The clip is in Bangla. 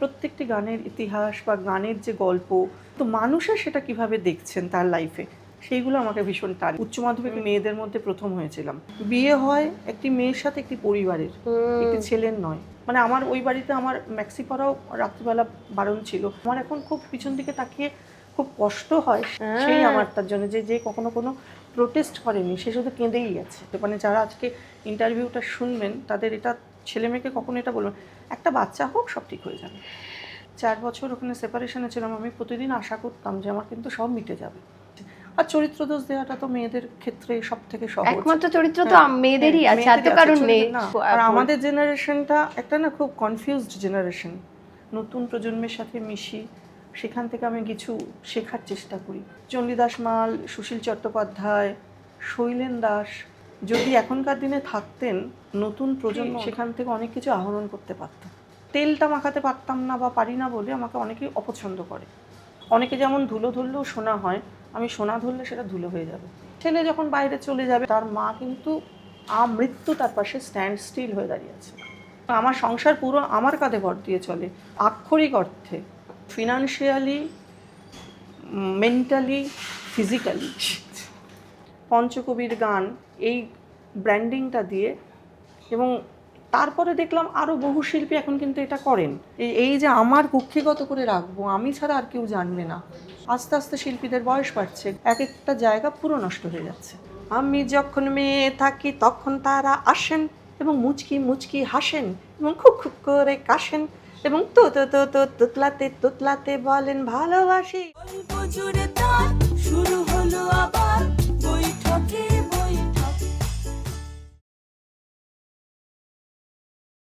প্রত্যেকটি গানের ইতিহাস বা গানের যে গল্প তো মানুষের সেটা কীভাবে দেখছেন তার লাইফে সেইগুলো আমাকে ভীষণ টান। উচ্চ মাধ্যমিক মেয়েদের মধ্যে প্রথম হয়েছিলাম। বিয়ে হয় একটি মেয়ের সাথে একটি পরিবারের। একটি ছেলের নয়। মানে আমার ওই বাড়িতে আমার ম্যাক্সি পরাও রাত্রিবেলা বারণ ছিল। আমার এখন খুব পিছন দিকে তাকিয়ে খুব কষ্ট হয়। সেই আমার তার জন্য যে যে কখনো কোনো প্রোটেস্ট করেনি সে শুধু কেঁদেই গেছে। তো মানে যারা আজকে ইন্টারভিউটা শুনবেন তাদের এটা ছেলে মেয়েকে কখনো এটা বলবেন একটা বাচ্চা হোক সব ঠিক হয়ে যাবে। চার বছর ওখানে সেপারেশনে ছিলাম আমি প্রতিদিন আশা করতাম যে আমার কিন্তু সব মিটে যাবে। আর চরিত্র দোষ দেওয়াটা তো মেয়েদের ক্ষেত্রে সব থেকে সহজ। একমাত্র চরিত্র তো হ্যাঁ, মেয়েদেরই হ্যাঁ, আছে আর তো কারণ নেই। আর আমাদের জেনারেশনটা একটা না খুব কনফিউজড জেনারেশন নতুন প্রজন্মের সাথে মিশি সেখান থেকে আমি কিছু শেখার চেষ্টা করি। চণ্ডীদাস মাল সুশীল চট্টোপাধ্যায় শৈলেন দাস যদি এখনকার দিনে থাকতেন নতুন প্রজন্ম সেখান থেকে অনেক কিছু আহরণ করতে পারতাম তেলটা মাখাতে পারতাম না বা পারি না বলে আমাকে অনেকেই অপছন্দ করে। অনেকে যেমন ধুলো ধরলেও সোনা হয় আমি সোনা ধরলে সেটা ধুলো হয়ে যাবে। ছেলে যখন বাইরে চলে যাবে তার মা কিন্তু আমৃত্যু তার পাশে স্ট্যান্ড স্টিল হয়ে দাঁড়িয়ে আছে। আমার সংসার পুরো আমার কাঁধে ভর দিয়ে চলে। আক্ষরিক অর্থে ফিনান্সিয়ালি মেন্টালি ফিজিক্যালি পঞ্চকবির গান, এই ব্র্যান্ডিংটা দিয়ে এবং তারপরে দেখলাম আরও বহু শিল্পী এখন কিন্তু এটা করেন। এই যে আমার কুক্ষিগত করে রাখব, আমি ছাড়া আর কেউ জানবে না। আস্তে আস্তে শিল্পীদের বয়স বাড়ছে এক একটা জায়গা পুরো নষ্ট হয়ে যাচ্ছে। আমি যখন মেয়ে থাকি তখন তারা আসেন এবং মুচকি মুচকি হাসেন এবং খুব খুব করে কাশেন এবং তো তো তো তো, তুতলাতে তুতলাতে বলেন, ভালোবাসি। শুরু হলো